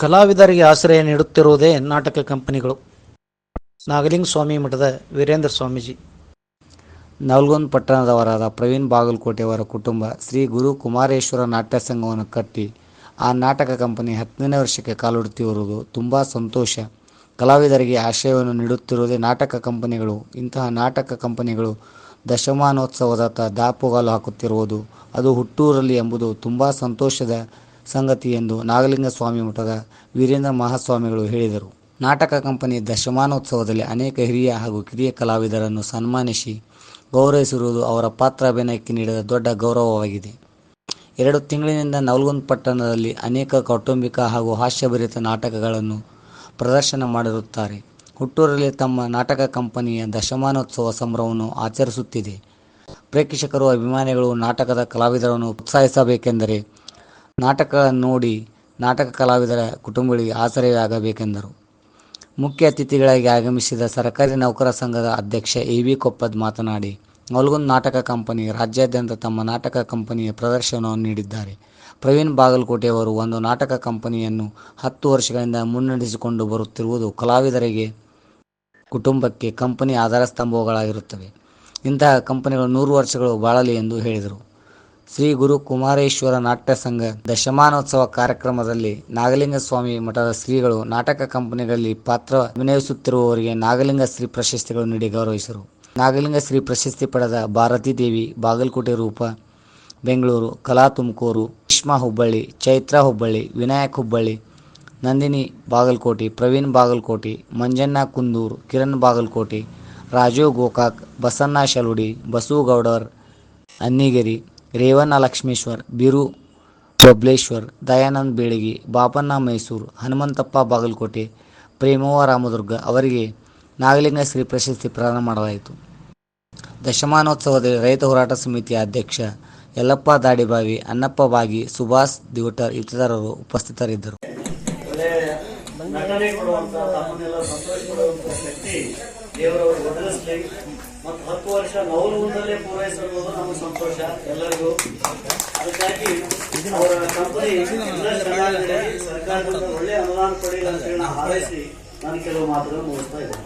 ಕಲಾವಿದರಿಗೆ ಆಶ್ರಯ ನೀಡುತ್ತಿರುವುದೇ ನಾಟಕ ಕಂಪನಿಗಳು. ನಾಗಲಿಂಗ ಸ್ವಾಮಿ ಮಠದ ವೀರೇಂದ್ರ ಸ್ವಾಮೀಜಿ. ನಲ್ಗೊಂದ್ ಪಟ್ಟಣದವರಾದ ಪ್ರವೀಣ್ ಬಾಗಲಕೋಟೆಯವರ ಕುಟುಂಬ ಶ್ರೀ ಗುರು ಕುಮಾರೇಶ್ವರ ನಾಟ್ಯ ಸಂಘವನ್ನು ಕಟ್ಟಿ ಆ ನಾಟಕ ಕಂಪನಿ ಹತ್ತನೇ ವರ್ಷಕ್ಕೆ ಕಾಲಿಡುತ್ತಿರುವುದು ತುಂಬ ಸಂತೋಷ. ಕಲಾವಿದರಿಗೆ ಆಶ್ರಯವನ್ನು ನೀಡುತ್ತಿರುವುದೇ ನಾಟಕ ಕಂಪನಿಗಳು. ಇಂತಹ ನಾಟಕ ಕಂಪನಿಗಳು ದಶಮಾನೋತ್ಸವದತ್ತ ದಾಪುಗಾಲು ಹಾಕುತ್ತಿರುವುದು ಅದು ಹುಟ್ಟೂರಲ್ಲಿ ಎಂಬುದು ತುಂಬ ಸಂತೋಷದ ಸಂಗತಿ ಎಂದು ನಾಗಲಿಂಗ ಸ್ವಾಮಿ ಮಠದ ವೀರೇಂದ್ರ ಮಹಾಸ್ವಾಮಿಗಳು ಹೇಳಿದರು. ನಾಟಕ ಕಂಪನಿ ದಶಮಾನೋತ್ಸವದಲ್ಲಿ ಅನೇಕ ಹಿರಿಯ ಹಾಗೂ ಕಿರಿಯ ಕಲಾವಿದರನ್ನು ಸನ್ಮಾನಿಸಿ ಗೌರವಿಸಿರುವುದು ಅವರ ಪಾತ್ರ ಅಭಿನಯಕ್ಕೆ ನೀಡಿದ ದೊಡ್ಡ ಗೌರವವಾಗಿದೆ. ಎರಡು ತಿಂಗಳಿನಿಂದ ನಲ್ಗೊಂದ್ ಪಟ್ಟಣದಲ್ಲಿ ಅನೇಕ ಕೌಟುಂಬಿಕ ಹಾಗೂ ಹಾಸ್ಯಭರಿತ ನಾಟಕಗಳನ್ನು ಪ್ರದರ್ಶನ ಮಾಡಿರುತ್ತಾರೆ. ಹುಟ್ಟೂರಲ್ಲಿ ತಮ್ಮ ನಾಟಕ ಕಂಪನಿಯ ದಶಮಾನೋತ್ಸವ ಸಂಭ್ರಮವನ್ನು ಆಚರಿಸುತ್ತಿದೆ. ಪ್ರೇಕ್ಷಕರು ಅಭಿಮಾನಿಗಳು ನಾಟಕದ ಕಲಾವಿದರನ್ನು ಉತ್ಸಾಹಿಸಬೇಕೆಂದರೆ ನಾಟಕ ನೋಡಿ ನಾಟಕ ಕಲಾವಿದರ ಕುಟುಂಬಗಳಿಗೆ ಆಸರೆಯಾಗಬೇಕೆಂದರು. ಮುಖ್ಯ ಅತಿಥಿಗಳಾಗಿ ಆಗಮಿಸಿದ ಸರ್ಕಾರಿ ನೌಕರ ಸಂಘದ ಅಧ್ಯಕ್ಷ ಎ ವಿ ಕೊಪ್ಪದ್ ಮಾತನಾಡಿ ನವಲ್ಗುಂದ್ ನಾಟಕ ಕಂಪನಿ ರಾಜ್ಯಾದ್ಯಂತ ತಮ್ಮ ನಾಟಕ ಕಂಪನಿಯ ಪ್ರದರ್ಶನವನ್ನು ನೀಡಿದ್ದಾರೆ. ಪ್ರವೀಣ್ ಬಾಗಲಕೋಟೆಯವರು ಒಂದು ನಾಟಕ ಕಂಪನಿಯನ್ನು ಹತ್ತು ವರ್ಷಗಳಿಂದ ಮುನ್ನಡೆಸಿಕೊಂಡು ಬರುತ್ತಿರುವುದು ಕಲಾವಿದರಿಗೆ, ಕುಟುಂಬಕ್ಕೆ ಕಂಪನಿ ಆಧಾರ ಸ್ತಂಭಗಳಾಗಿರುತ್ತವೆ ಇಂತಹ ಕಂಪನಿಗಳು ನೂರು ವರ್ಷಗಳು ಬಾಳಲಿ ಎಂದು ಹೇಳಿದರು. ಶ್ರೀ ಗುರು ಕುಮಾರೇಶ್ವರ ನಾಟ್ಯ ಸಂಘ ದಶಮಾನೋತ್ಸವ ಕಾರ್ಯಕ್ರಮದಲ್ಲಿ ನಾಗಲಿಂಗ ಸ್ವಾಮಿ ಮಠದ ಶ್ರೀಗಳು ನಾಟಕ ಕಂಪನಿಗಳಲ್ಲಿ ಪಾತ್ರ ಅಭಿನಯಿಸುತ್ತಿರುವವರಿಗೆ ನಾಗಲಿಂಗ ಶ್ರೀ ಪ್ರಶಸ್ತಿಗಳನ್ನು ನೀಡಿ ಗೌರವಿಸಿದರು. ನಾಗಲಿಂಗ ಶ್ರೀ ಪ್ರಶಸ್ತಿ ಪಡೆದ ಭಾರತೀ ದೇವಿ, ಬಾಗಲಕೋಟೆ ರೂಪ, ಬೆಂಗಳೂರು, ಕಲಾ ತುಮಕೂರು, ರೇಷ್ಮಾ ಹುಬ್ಬಳ್ಳಿ, ಚೈತ್ರ ಹುಬ್ಬಳ್ಳಿ, ವಿನಾಯಕ್ ಹುಬ್ಬಳ್ಳಿ, ನಂದಿನಿ ಬಾಗಲಕೋಟೆ, ಪ್ರವೀಣ್ ಬಾಗಲಕೋಟೆ, ಮಂಜಣ್ಣ ಕುಂದೂರು, ಕಿರಣ್ ಬಾಗಲಕೋಟೆ ರಾಜೀವ್ ಗೋಕಾಕ್, ಬಸಣ್ಣ ಶಲುಡಿ ಬಸವಗೌಡರ್ ಅನ್ನಿಗೇರಿ ರೇವಣ್ಣ ಲಕ್ಷ್ಮೇಶ್ವರ್, ಬಿರು ಬಬ್ಲೇಶ್ವರ್ ದಯಾನಂದ್ ಬೇಳಗಿ, ಬಾಪಣ್ಣ ಮೈಸೂರು, ಹನುಮಂತಪ್ಪ ಬಾಗಲಕೋಟೆ, ಪ್ರೇಮವ್ವ ರಾಮದುರ್ಗ ಅವರಿಗೆ ನಾಗಲಿಂಗ ಶ್ರೀ ಪ್ರಶಸ್ತಿ ಪ್ರದಾನ ಮಾಡಲಾಯಿತು. ದಶಮಾನೋತ್ಸವದಲ್ಲಿ ರೈತ ಹೋರಾಟ ಸಮಿತಿಯ ಅಧ್ಯಕ್ಷ ಯಲ್ಲಪ್ಪ ದಾಡಿಬಾವಿ ಅನ್ನಪ್ಪ ಬಾಗಿ, ಸುಭಾಷ್ ದಿವಟರ್ ಇತರರು ಉಪಸ್ಥಿತರಿದ್ದರು. ದೇವರವರು ಒದಗಿಸ್ಲಿ. ಮತ್ತು ಹತ್ತು ವರ್ಷ ನವಲಗುಂದಲ್ಲೇ ಪೂರೈಸಿರುವುದು ನಮ್ಮ ಸಂತೋಷ ಎಲ್ಲರಿಗೂ. ಅದಕ್ಕಾಗಿ ಅವರ ಕಂಪನಿ ಚೆನ್ನಾಗಿದೆ. ಸರ್ಕಾರದಿಂದ ಒಳ್ಳೆ ಅನುದಾನ ಪಡೆಯಲಿ ಅಂತ ಹೇಳಿ ಹಾರೈಸಿ ನಾನು ಕೆಲವು ಮಾತುಗಳನ್ನು ಮುಗಿಸ್ತಾ ಇದ್ದೇನೆ.